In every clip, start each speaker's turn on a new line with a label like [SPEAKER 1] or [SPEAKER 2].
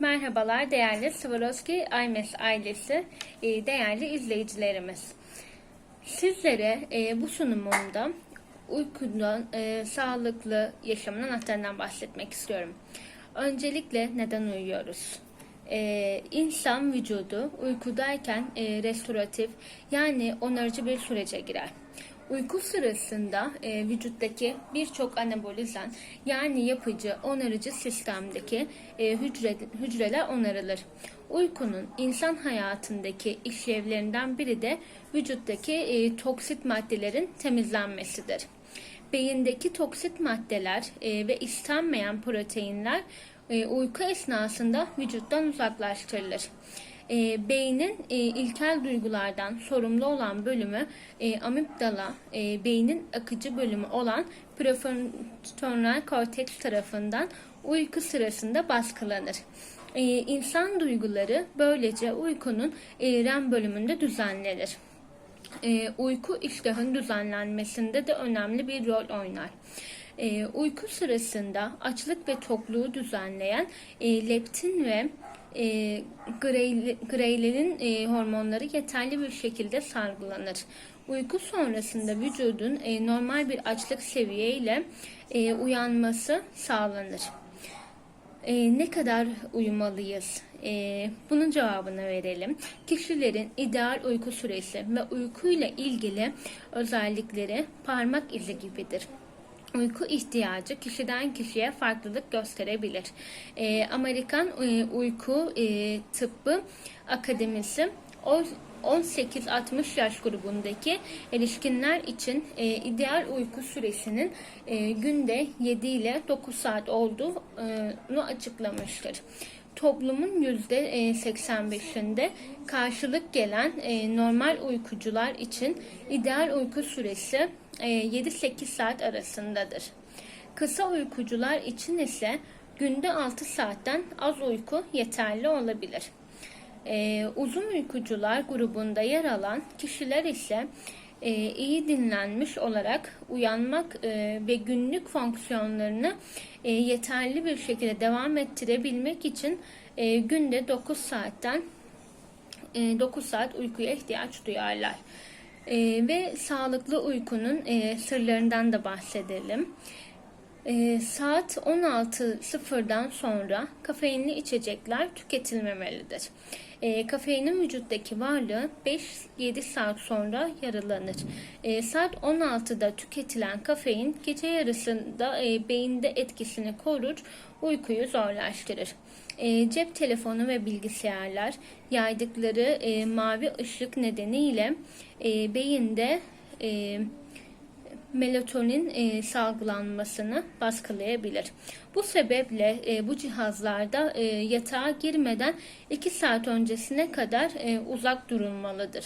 [SPEAKER 1] Merhabalar değerli Swarovski IMES ailesi, e, değerli izleyicilerimiz. Sizlere e, bu sunumumda uykudan, e, sağlıklı yaşamın anahtarından bahsetmek istiyorum. Öncelikle neden uyuyoruz? Ee, insan vücudu uykudayken restoratif yani onarıcı bir sürece girer. Uyku sırasında e, vücuttaki birçok anabolizan yani yapıcı onarıcı sistemdeki e, hücre, hücreler onarılır. Uykunun insan hayatındaki işlevlerinden biri de vücuttaki e, toksit maddelerin temizlenmesidir. Beyindeki toksit maddeler e, ve istenmeyen proteinler e, uyku esnasında vücuttan uzaklaştırılır. E, beynin e, ilkel duygulardan sorumlu olan bölümü e, amigdala, e, beynin akıcı bölümü olan prefrontal korteks tarafından uyku sırasında baskılanır. E, insan duyguları böylece uykunun e, REM bölümünde düzenlenir. E, uyku iştahın düzenlenmesinde de önemli bir rol oynar. E, uyku sırasında açlık ve tokluğu düzenleyen e, leptin ve e, greyli- greylerin e, hormonları yeterli bir şekilde salgılanır. Uyku sonrasında vücudun e, normal bir açlık seviyeyle e, uyanması sağlanır. E, ne kadar uyumalıyız? E, bunun cevabını verelim. Kişilerin ideal uyku süresi ve uykuyla ilgili özellikleri parmak izi gibidir. Uyku ihtiyacı kişiden kişiye farklılık gösterebilir. E, Amerikan e, Uyku e, Tıbbı Akademisi o 18-60 yaş grubundaki erişkinler için e, ideal uyku süresinin e, günde 7 ile 9 saat olduğunu açıklamıştır. Toplumun %85'inde karşılık gelen e, normal uykucular için ideal uyku süresi e, 7-8 saat arasındadır. Kısa uykucular için ise günde 6 saatten az uyku yeterli olabilir. Ee, uzun uykucular grubunda yer alan kişiler ise e, iyi dinlenmiş olarak uyanmak e, ve günlük fonksiyonlarını e, yeterli bir şekilde devam ettirebilmek için günde 9 saatten e, 9 saat uykuya ihtiyaç duyarlar. E, ve sağlıklı uykunun e, sırlarından da bahsedelim. E, saat 16.00'dan sonra kafeinli içecekler tüketilmemelidir. E, kafeinin vücuttaki varlığı 5-7 saat sonra yarılanır. E, saat 16'da tüketilen kafein gece yarısında e, beyinde etkisini korur, uykuyu zorlaştırır. E, cep telefonu ve bilgisayarlar yaydıkları e, mavi ışık nedeniyle e, beyinde e, melatonin e, salgılanmasını baskılayabilir. Bu sebeple e, bu cihazlarda e, yatağa girmeden 2 saat öncesine kadar e, uzak durulmalıdır.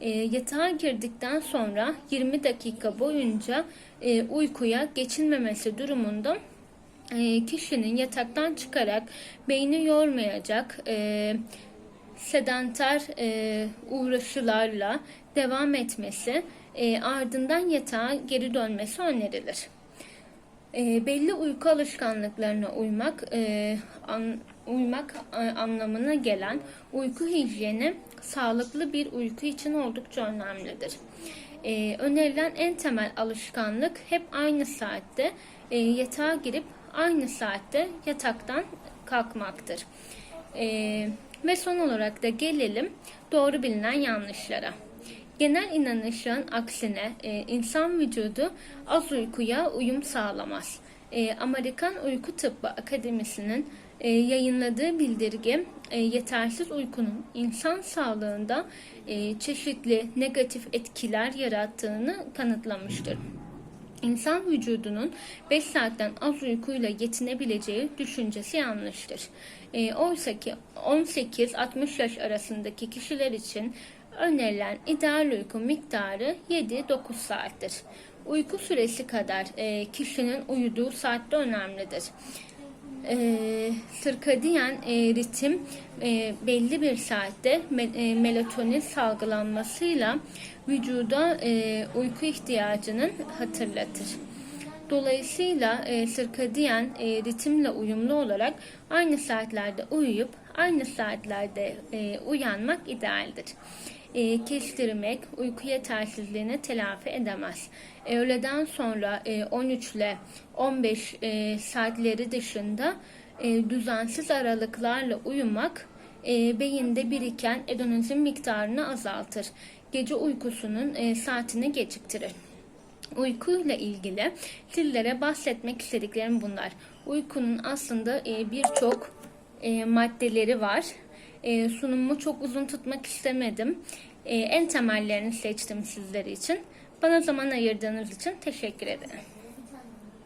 [SPEAKER 1] E, yatağa girdikten sonra 20 dakika boyunca e, uykuya geçilmemesi durumunda e, kişinin yataktan çıkarak beyni yormayacak e, sedanter e, uğraşılarla devam etmesi e, ardından yatağa geri dönmesi önerilir. E, belli uyku alışkanlıklarına uymak e, an, uymak e, anlamına gelen uyku hijyeni sağlıklı bir uyku için oldukça önemlidir. E, önerilen en temel alışkanlık hep aynı saatte e, yatağa girip aynı saatte yataktan kalkmaktır. E, ve son olarak da gelelim doğru bilinen yanlışlara. Genel inanışın aksine e, insan vücudu az uykuya uyum sağlamaz. E, Amerikan Uyku Tıbbı Akademisi'nin e, yayınladığı bildirge yetersiz uykunun insan sağlığında çeşitli negatif etkiler yarattığını kanıtlamıştır. İnsan vücudunun 5 saatten az uykuyla yetinebileceği düşüncesi yanlıştır. E, oysa ki 18-60 yaş arasındaki kişiler için önerilen ideal uyku miktarı 7-9 saattir. Uyku süresi kadar e, kişinin uyuduğu saatte önemlidir. E, sirkadiyen e, ritim e, belli bir saatte me, e, melatonin salgılanmasıyla vücuda e, uyku ihtiyacının hatırlatır. Dolayısıyla e, sirkadiyen e, ritimle uyumlu olarak aynı saatlerde uyuyup aynı saatlerde e, uyanmak idealdir. E, kestirmek uyku yetersizliğini telafi edemez. E, öğleden sonra e, 13 ile 15 e, saatleri dışında e, düzensiz aralıklarla uyumak e, beyinde biriken adenozin miktarını azaltır. Gece uykusunun e, saatini geciktirir. Uykuyla ilgili sizlere bahsetmek istediklerim bunlar. Uykunun aslında e, birçok e, maddeleri var. E, sunumu çok uzun tutmak istemedim. E, en temellerini seçtim sizler için. Bana zaman ayırdığınız için teşekkür ederim.